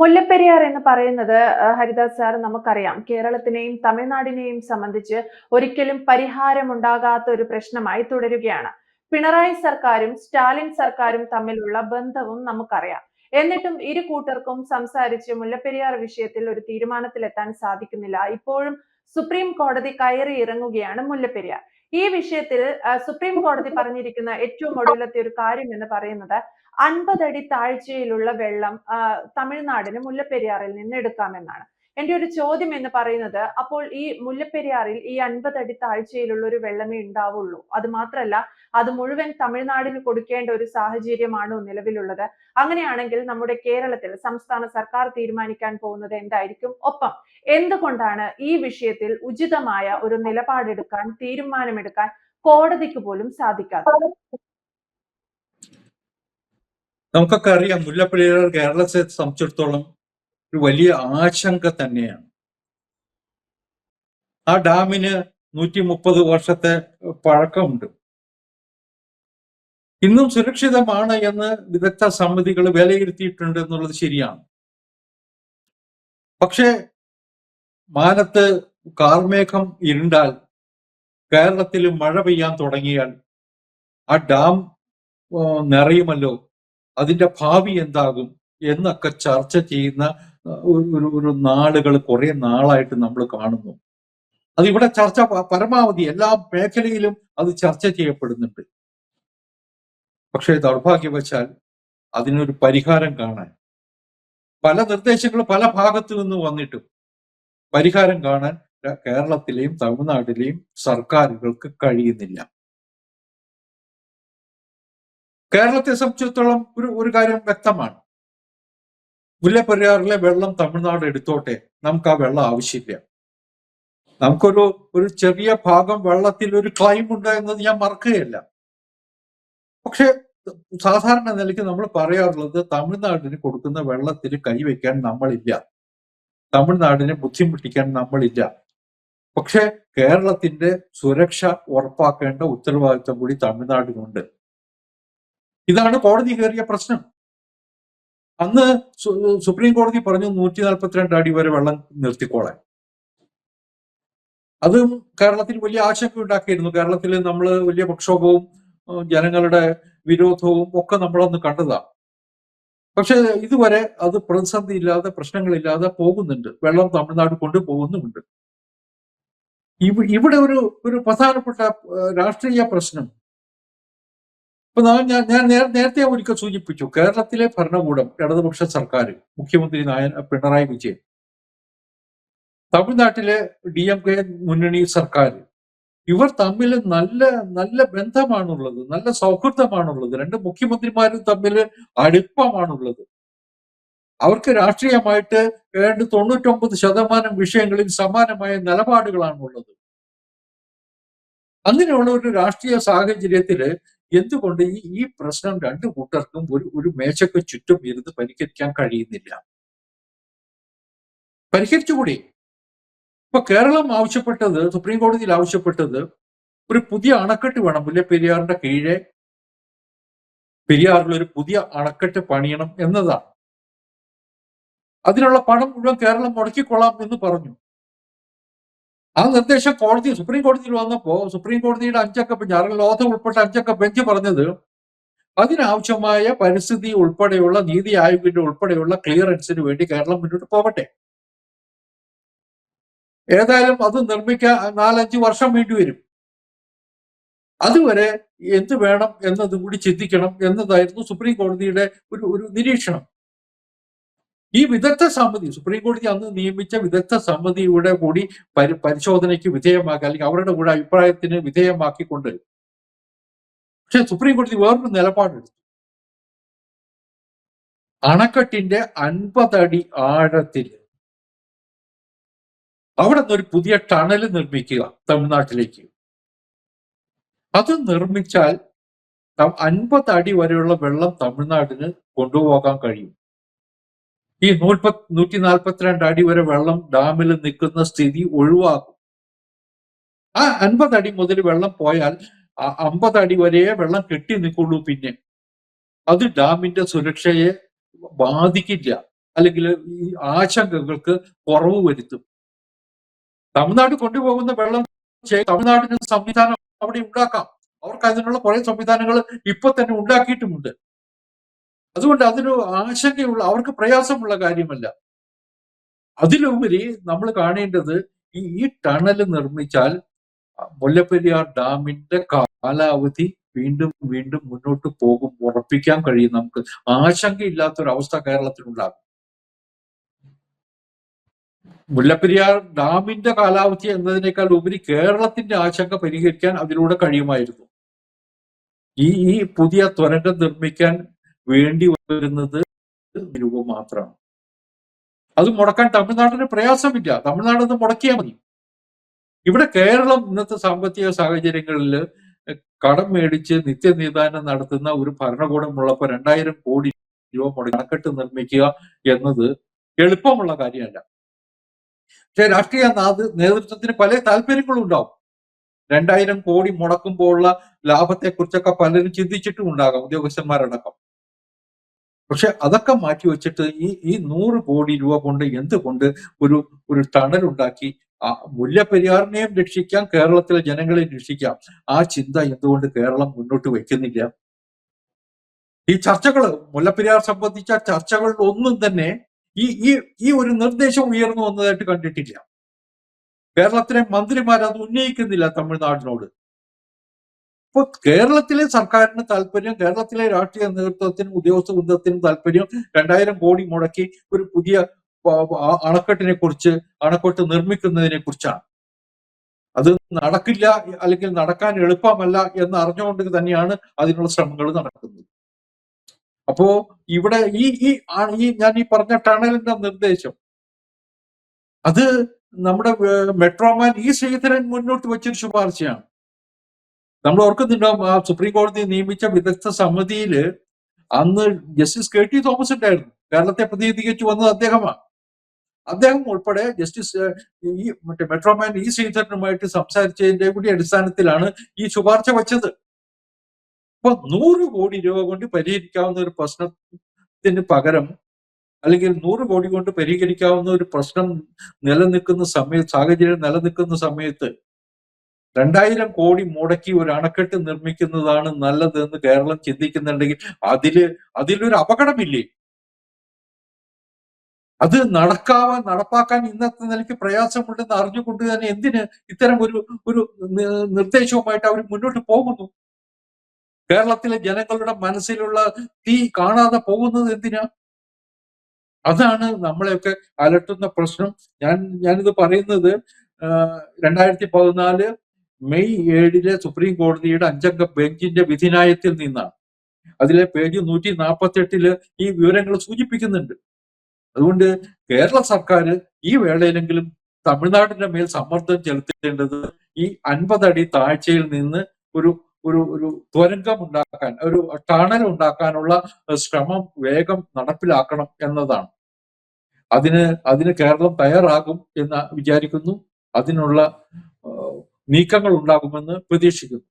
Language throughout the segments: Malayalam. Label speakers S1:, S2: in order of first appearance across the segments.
S1: മുല്ലപ്പെരിയാർ എന്ന് പറയുന്നത് ഹരിദാസ് സാർ നമുക്കറിയാം. കേരളത്തിനെയും തമിഴ്നാടിനെയും സംബന്ധിച്ച് ഒരിക്കലും പരിഹാരം ഉണ്ടാകാത്ത ഒരു പ്രശ്നമായി തുടരുകയാണ്. പിണറായി സർക്കാരും സ്റ്റാലിൻ സർക്കാരും തമ്മിലുള്ള ബന്ധവും നമുക്കറിയാം. എന്നിട്ടും ഇരു കൂട്ടർക്കും സംസാരിച്ച് മുല്ലപ്പെരിയാർ വിഷയത്തിൽ ഒരു തീരുമാനത്തിലെത്താൻ സാധിക്കുന്നില്ല. ഇപ്പോഴും സുപ്രീം കോടതി കയറി ഇറങ്ങുകയാണ് മുല്ലപ്പെരിയാർ. ഈ വിഷയത്തിൽ സുപ്രീം കോടതി പറഞ്ഞിരിക്കുന്ന ഏറ്റവും ഒടുവിലത്തെ ഒരു കാര്യം എന്ന് പറയുന്നത് അൻപതടി താഴ്ചയിലുള്ള വെള്ളം തമിഴ്നാടിന് മുല്ലപ്പെരിയാറിൽ നിന്ന് എടുക്കാമെന്നാണ്. എന്റെ ഒരു ചോദ്യം എന്ന് പറയുന്നത് അപ്പോൾ ഈ മുല്ലപ്പെരിയാറിൽ ഈ അൻപതടി താഴ്ചയിലുള്ള ഒരു വെള്ളമേ ഉണ്ടാവുള്ളൂ. അത് മാത്രമല്ല അത് മുഴുവൻ തമിഴ്നാടിന് കൊടുക്കേണ്ട ഒരു സാഹചര്യമാണോ നിലവിലുള്ളത്? അങ്ങനെയാണെങ്കിൽ നമ്മുടെ കേരളത്തിൽ സംസ്ഥാന സർക്കാർ തീരുമാനിക്കാൻ പോകുന്നത് എന്തായിരിക്കും? ഒപ്പം എന്തുകൊണ്ടാണ് ഈ വിഷയത്തിൽ ഉചിതമായ ഒരു നിലപാടെടുക്കാൻ തീരുമാനമെടുക്കാൻ കോടതിക്ക് പോലും സാധിക്കാത്തത്?
S2: നമുക്കൊക്കെ അറിയാം മുല്ലപ്പെരിയാർ കേരളത്തെ സംബന്ധിച്ചിടത്തോളം ഒരു വലിയ ആശങ്ക തന്നെയാണ്. ആ ഡാമിന് നൂറ്റി മുപ്പത് വർഷത്തെ പഴക്കമുണ്ട്. ഇന്നും സുരക്ഷിതമാണ് എന്ന് വിദഗ്ധ സമിതികൾ വിലയിരുത്തിയിട്ടുണ്ട് എന്നുള്ളത് ശരിയാണ്. പക്ഷേ മാനത്ത് കാർമേഘം ഇരുണ്ടാൽ കേരളത്തിൽ മഴ പെയ്യാൻ തുടങ്ങിയാൽ ആ ഡാം നിറയുമല്ലോ? അതിന്റെ ഭാവി എന്താകും? എന്നൊക്കെ ചർച്ച ചെയ്യുന്ന ഒരു ഒരു- നാളുകൾ കുറെ നാളായിട്ട് നമ്മൾ കാണുന്നു. അത് ഇവിടെ ചർച്ച പരമാവധി എല്ലാ മേഖലയിലും അത് ചർച്ച ചെയ്യപ്പെടുന്നുണ്ട്. പക്ഷേ ദൗർഭാഗ്യവശാൽ അതിനൊരു പരിഹാരം കാണാൻ പല നിർദ്ദേശങ്ങൾ പല ഭാഗത്തു നിന്ന് വന്നിട്ടും പരിഹാരം കാണാൻ കേരളത്തിലെയും തമിഴ്നാട്ടിലെയും സർക്കാരുകൾക്ക് കഴിയുന്നില്ല. കേരളത്തെ സംബന്ധിച്ചിടത്തോളം ഒരു ഒരു കാര്യം വ്യക്തമാണ്. മുല്ലപ്പെരിയാറിലെ വെള്ളം തമിഴ്നാട് എടുത്തോട്ടെ? നമുക്ക് ആ വെള്ളം ആവശ്യമില്ല. നമുക്കൊരു ഒരു ചെറിയ ഭാഗം വെള്ളത്തിൽ ഒരു ക്ലൈം ഉണ്ട് എന്നത് ഞാൻ മറക്കുകയല്ല. പക്ഷെ സാധാരണ നിലയ്ക്ക് നമ്മൾ പറയാറുള്ളത് തമിഴ്നാടിന് കൊടുക്കുന്ന വെള്ളത്തിൽ കൈവയ്ക്കാൻ നമ്മളില്ല. തമിഴ്നാടിനെ ബുദ്ധിമുട്ടിക്കാൻ നമ്മളില്ല. പക്ഷെ കേരളത്തിന്റെ സുരക്ഷ ഉറപ്പാക്കേണ്ട ഉത്തരവാദിത്വം കൂടി തമിഴ്നാടിനുണ്ട്. ഇതാണ് കോടതി കയറിയ പ്രശ്നം. അന്ന് സുപ്രീം കോടതി പറഞ്ഞു നൂറ്റി നാൽപ്പത്തിരണ്ട് അടി വരെ വെള്ളം നിർത്തിക്കോളാൻ. അതും കേരളത്തിൽ വലിയ ആശങ്ക ഉണ്ടാക്കിയിരുന്നു. കേരളത്തിൽ നമ്മൾ വലിയ പ്രക്ഷോഭവും ജനങ്ങളുടെ വിരോധവും ഒക്കെ നമ്മളന്ന് കണ്ടതാണ് പക്ഷെ ഇതുവരെ അത് പ്രതിസന്ധി ഇല്ലാതെ പ്രശ്നങ്ങളില്ലാതെ പോകുന്നുണ്ട്. വെള്ളം തമിഴ്നാട് കൊണ്ടുപോകുന്നുമുണ്ട്. ഇവ- ഇവിടെ ഒരു ഒരു പ്രധാനപ്പെട്ട രാഷ്ട്രീയ പ്രശ്നം ഇപ്പൊ ഞാൻ ഞാൻ ഞാൻ നേര- നേരത്തെ ഒരിക്കൽ സൂചിപ്പിച്ചു കേരളത്തിലെ ഭരണകൂടം ഇടതുപക്ഷ സർക്കാർ മുഖ്യമന്ത്രി നായ പിണറായി വിജയൻ തമിഴ്നാട്ടിലെ ഡി എം കെ മുന്നണി സർക്കാർ ഇവർ തമ്മിൽ നല്ല നല്ല ബന്ധമാണുള്ളത് നല്ല സൗഹൃദമാണുള്ളത്. രണ്ട് മുഖ്യമന്ത്രിമാരും തമ്മിൽ അടുപ്പമാണുള്ളത്. അവർക്ക് രാഷ്ട്രീയമായിട്ട് ഏതാണ്ട് തൊണ്ണൂറ്റൊമ്പത് ശതമാനം വിഷയങ്ങളിൽ സമാനമായ നിലപാടുകളാണുള്ളത്. അങ്ങനെയുള്ള ഒരു രാഷ്ട്രീയ സാഹചര്യത്തിൽ എന്തുകൊണ്ട് ഈ ഈ പ്രശ്നം രണ്ടു കൂട്ടർക്കും ഒരു ഒരു മേശയ്ക്ക് ചുറ്റും ഇരുന്ന് പരിഹരിക്കാൻ കഴിയുന്നില്ല? പരിഹരിച്ചുകൂടി? ഇപ്പൊ കേരളം ആവശ്യപ്പെട്ടത് സുപ്രീം കോടതിയിൽ ആവശ്യപ്പെട്ടത് ഒരു പുതിയ അണക്കെട്ട് വേണം. മുല്ലപ്പെരിയാറിന്റെ കീഴെ പെരിയാറിൽ ഒരു പുതിയ അണക്കെട്ട് പണിയണം എന്നതാണ്. അതിനുള്ള പണം മുഴുവൻ കേരളം മുടക്കിക്കൊള്ളാം എന്ന് പറഞ്ഞു. ആ നിർദ്ദേശം കോടതി സുപ്രീം കോടതിയിൽ വന്നപ്പോ സുപ്രീം കോടതിയുടെ അഞ്ചക്ക ബെഞ്ച് അറൽ ലോധം ഉൾപ്പെട്ട അഞ്ചക്ക ബെഞ്ച് പറഞ്ഞത് അതിനാവശ്യമായ പരിസ്ഥിതി ഉൾപ്പെടെയുള്ള നീതി ആയോഗിന്റെ ഉൾപ്പെടെയുള്ള ക്ലിയറൻസിന് വേണ്ടി കേരളം മുന്നോട്ട് പോകട്ടെ. ഏതായാലും അത് നിർമ്മിക്കാൻ നാലഞ്ച് വർഷം വേണ്ടി വരും. അതുവരെ എന്ത് വേണം എന്നതും കൂടി ചിന്തിക്കണം എന്നതായിരുന്നു സുപ്രീം കോടതിയുടെ ഒരു ഒരു നിരീക്ഷണം. ഈ വിദഗ്ധ സമിതി സുപ്രീം കോടതി അന്ന് നിയമിച്ച വിദഗ്ധ സമിതിയുടെ കൂടി പരി പരിശോധനയ്ക്ക് വിധേയമാക്കി അല്ലെങ്കിൽ അവരുടെ കൂടെ അഭിപ്രായത്തിന് വിധേയമാക്കിക്കൊണ്ട്. പക്ഷെ സുപ്രീം കോടതി വേറൊരു നിലപാടെടുത്തു. അണക്കെട്ടിന്റെ അൻപതടി ആഴത്തിൽ അവിടെ നിന്നൊരു പുതിയ ടണൽ നിർമ്മിക്കുക തമിഴ്നാട്ടിലേക്ക്. അത് നിർമ്മിച്ചാൽ അൻപത് അടി വരെയുള്ള വെള്ളം തമിഴ്നാടിന് കൊണ്ടുപോകാൻ കഴിയും. ഈ നൂറ്റി നൂറ്റി നാൽപ്പത്തിരണ്ട് അടി വരെ വെള്ളം ഡാമിൽ നിൽക്കുന്ന സ്ഥിതി ഒഴിവാക്കും ആ അൻപത് അടി മുതൽ വെള്ളം പോയാൽ അമ്പത് അടി വരെ വെള്ളം കെട്ടി നിൽക്കുള്ളൂ പിന്നെ. അത് ഡാമിന്റെ സുരക്ഷയെ ബാധിക്കില്ല. അല്ലെങ്കിൽ ഈ ആശങ്കകൾക്ക് കുറവ് വരുത്തും. തമിഴ്നാട് കൊണ്ടുപോകുന്ന വെള്ളം തമിഴ്നാടിന് സംവിധാനം അവിടെ ഉണ്ടാക്കാം. അവർക്ക് അതിനുള്ള കുറെ സംവിധാനങ്ങൾ ഇപ്പൊ തന്നെ ഉണ്ടാക്കിയിട്ടുമുണ്ട്. അതുകൊണ്ട് അതിന് ആശങ്കയുള്ള അവർക്ക് പ്രയാസമുള്ള കാര്യമല്ല. അതിലുപരി നമ്മൾ കാണേണ്ടത് ഈ ഈ ടണൽ നിർമ്മിച്ചാൽ മുല്ലപ്പെരിയാർ ഡാമിന്റെ കാലാവധി വീണ്ടും വീണ്ടും മുന്നോട്ട് പോകും ഉറപ്പിക്കാൻ കഴിയും നമുക്ക്. ആശങ്കയില്ലാത്തൊരവസ്ഥ കേരളത്തിലുണ്ടാകും. മുല്ലപ്പെരിയാർ ഡാമിന്റെ കാലാവധി എന്നതിനേക്കാൾ ഉപരി കേരളത്തിന്റെ ആശങ്ക പരിഹരിക്കാൻ അതിലൂടെ കഴിയുമായിരുന്നു. ഈ ഈ പുതിയ തുരങ്കം നിർമ്മിക്കാൻ വേണ്ടി വരുന്നത് രൂപ മാത്രമാണ് അത് മുടക്കാൻ തമിഴ്നാടിന് പ്രയാസമില്ല. തമിഴ്നാട് അത് മുടക്കിയാൽ മതി. ഇവിടെ കേരളം ഇന്നത്തെ സാമ്പത്തിക സാഹചര്യങ്ങളിൽ കടം മേടിച്ച് നിത്യനിദാനം നടത്തുന്ന ഒരു ഭരണകൂടമുള്ളപ്പോൾ രണ്ടായിരം കോടി രൂപ മുടക്കി അണക്കെട്ട് നിർമ്മിക്കുക എന്നത് എളുപ്പമുള്ള കാര്യമല്ല. പക്ഷെ രാഷ്ട്രീയ നേതൃത്വത്തിന് പല താല്പര്യങ്ങളും ഉണ്ടാവും. രണ്ടായിരം കോടി മുടക്കുമ്പോഴുള്ള ലാഭത്തെക്കുറിച്ചൊക്കെ പലരും ചിന്തിച്ചിട്ടും ഉണ്ടാകാം ഉദ്യോഗസ്ഥന്മാരടക്കം. പക്ഷെ അതൊക്കെ മാറ്റി വെച്ചിട്ട് ഈ ഈ നൂറ് കോടി രൂപ കൊണ്ട് എന്തുകൊണ്ട് ഒരു ഒരു ടണൽ ഉണ്ടാക്കി ആ മുല്ലപ്പെരിയാറിനെയും രക്ഷിക്കാം കേരളത്തിലെ ജനങ്ങളെയും രക്ഷിക്കാം. ആ ചിന്ത എന്തുകൊണ്ട് കേരളം മുന്നോട്ട് വെക്കുന്നില്ല? ഈ ചർച്ചകൾ മുല്ലപ്പെരിയാർ സംബന്ധിച്ച ചർച്ചകളിൽ ഒന്നും തന്നെ ഈ ഈ ഈ ഒരു നിർദ്ദേശം ഉയർന്നു വന്നതായിട്ട് കണ്ടിട്ടില്ല. കേരളത്തിലെ മന്ത്രിമാർ അത് ഉന്നയിക്കുന്നില്ല തമിഴ്നാടിനോട്. ഇപ്പൊ കേരളത്തിലെ സർക്കാരിന് താല്പര്യം കേരളത്തിലെ രാഷ്ട്രീയ നേതൃത്വത്തിനും ഉദ്യോഗസ്ഥ വൃന്ദത്തിനും താല്പര്യം രണ്ടായിരം കോടി മുടക്കി ഒരു പുതിയ അണക്കെട്ടിനെ കുറിച്ച് അണക്കെട്ട് നിർമ്മിക്കുന്നതിനെ കുറിച്ചാണ്. അത് നടക്കില്ല അല്ലെങ്കിൽ നടക്കാൻ എളുപ്പമല്ല എന്ന് അറിഞ്ഞുകൊണ്ട് തന്നെയാണ് അതിനുള്ള ശ്രമങ്ങൾ നടക്കുന്നത്. അപ്പോ ഇവിടെ ഈ ഈ ഈ ഞാൻ ഈ പറഞ്ഞ ടണലിന്റെ നിർദ്ദേശം അത് നമ്മുടെ മെട്രോമാൻ ഈ ശ്രീധരൻ മുന്നോട്ട് വെച്ചൊരു ശുപാർശയാണ്. നമ്മൾ ഓർക്കുന്നുണ്ടാവും ആ സുപ്രീം കോടതി നിയമിച്ച വിദഗ്ധ സമിതിയിൽ അന്ന് ജസ്റ്റിസ് കെ ടി തോമസ് ഉണ്ടായിരുന്നു. കേരളത്തെ പ്രതിനിധീകരിച്ചു വന്നത് അദ്ദേഹമാണ്. അദ്ദേഹം ഉൾപ്പെടെ ജസ്റ്റിസ് ഈ മറ്റേ മെട്രോമാൻ ഇ ശ്രീധരനുമായിട്ട് സംസാരിച്ചതിന്റെ കൂടി അടിസ്ഥാനത്തിലാണ് ഈ ശുപാർശ വച്ചത്. ഇപ്പൊ നൂറ് കോടി രൂപ കൊണ്ട് പരിഹരിക്കാവുന്ന ഒരു പ്രശ്നത്തിന് പകരം അല്ലെങ്കിൽ നൂറ് കോടി കൊണ്ട് പരിഹരിക്കാവുന്ന ഒരു പ്രശ്നം നിലനിൽക്കുന്ന സമയത്ത് സാഹചര്യം നിലനിൽക്കുന്ന സമയത്ത് രണ്ടായിരം കോടി മുടക്കി ഒരു അണക്കെട്ട് നിർമ്മിക്കുന്നതാണ് നല്ലതെന്ന് കേരളം ചിന്തിക്കുന്നുണ്ടെങ്കിൽ അതിൽ അതിലൊരു അപകടമില്ലേ? അത് നടക്കാവാൻ നടപ്പാക്കാൻ ഇന്നത്തെ നിലയ്ക്ക് പ്രയാസമുണ്ടെന്ന് അറിഞ്ഞുകൊണ്ട് തന്നെ എന്തിന് ഇത്തരം ഒരു ഒരു നിർദ്ദേശവുമായിട്ട് അവർ മുന്നോട്ട് പോകുന്നു? കേരളത്തിലെ ജനങ്ങളുടെ മനസ്സിലുള്ള തീ കാണാതെ പോകുന്നത് എന്തിനാ? അതാണ് നമ്മളെയൊക്കെ അലട്ടുന്ന പ്രശ്നം. ഞാൻ ഞാനിത് പറയുന്നത് രണ്ടായിരത്തി പതിനാല് മെയ് ഏഴിലെ സുപ്രീം കോടതിയുടെ അഞ്ചംഗ ബെഞ്ചിന്റെ വിധിനായത്തിൽ നിന്നാണ്. അതിലെ പേജ് നൂറ്റി നാൽപ്പത്തി എട്ടിൽ ഈ വിവരങ്ങൾ സൂചിപ്പിക്കുന്നുണ്ട്. അതുകൊണ്ട് കേരള സർക്കാർ ഈ വേളയിലെങ്കിലും തമിഴ്നാടിന്റെ മേൽ സമ്മർദ്ദം ചെലുത്തേണ്ടത് ഈ അൻപതടി താഴ്ചയിൽ നിന്ന് ഒരു ഒരു ഒരു തുരങ്കം ഉണ്ടാക്കാൻ ഒരു ടണൽ ഉണ്ടാക്കാനുള്ള ശ്രമം വേഗം നടപ്പിലാക്കണം എന്നതാണ്. അതിന് അതിന് കേരളം തയ്യാറാകും എന്ന് വിചാരിക്കുന്നു. അതിനുള്ള നീക്കങ്ങൾ ഉണ്ടാകുമെന്ന് പ്രതീക്ഷിക്കുന്നു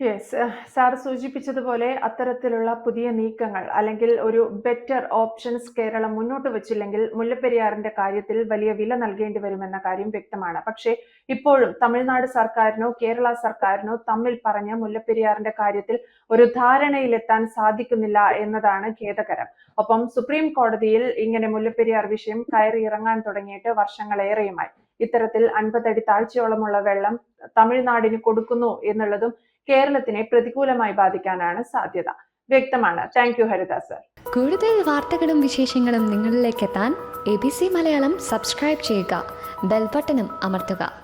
S1: യെസ് സാർ സൂചിപ്പിച്ചതുപോലെ അത്തരത്തിലുള്ള പുതിയ നീക്കങ്ങൾ അല്ലെങ്കിൽ ഒരു ബെറ്റർ ഓപ്ഷൻസ് കേരളം മുന്നോട്ട് വെച്ചില്ലെങ്കിൽ മുല്ലപ്പെരിയാറിന്റെ കാര്യത്തിൽ വലിയ വില നൽകേണ്ടി വരുമെന്ന കാര്യം വ്യക്തമാണ്. പക്ഷേ ഇപ്പോഴും തമിഴ്നാട് സർക്കാരിനോ കേരള സർക്കാരിനോ തമ്മിൽ പറഞ്ഞ മുല്ലപ്പെരിയാറിന്റെ കാര്യത്തിൽ ഒരു ധാരണയിലെത്താൻ സാധിക്കുന്നില്ല എന്നതാണ് ഖേദകരം. ഒപ്പം സുപ്രീം കോടതിയിൽ ഇങ്ങനെ മുല്ലപ്പെരിയാർ വിഷയം കയറി ഇറങ്ങാൻ തുടങ്ങിയിട്ട് വർഷങ്ങളേറെയുമായി. ഇത്തരത്തിൽ അൻപതടി താഴ്ചയോളമുള്ള വെള്ളം തമിഴ്നാടിന് കൊടുക്കുന്നു എന്നുള്ളതും കേരളത്തിനെ പ്രതികൂലമായി ബാധിക്കാനാണ് സാധ്യത. വ്യക്തമാണ്. താങ്ക് യു ഹരിദാസ്
S3: കൂടുതൽ വാർത്തകളും വിശേഷങ്ങളും നിങ്ങളിലേക്ക് എത്താൻ A B C Malayalam subscribe ചെയ്യുക. ബെൽബട്ടനും അമർത്തുക.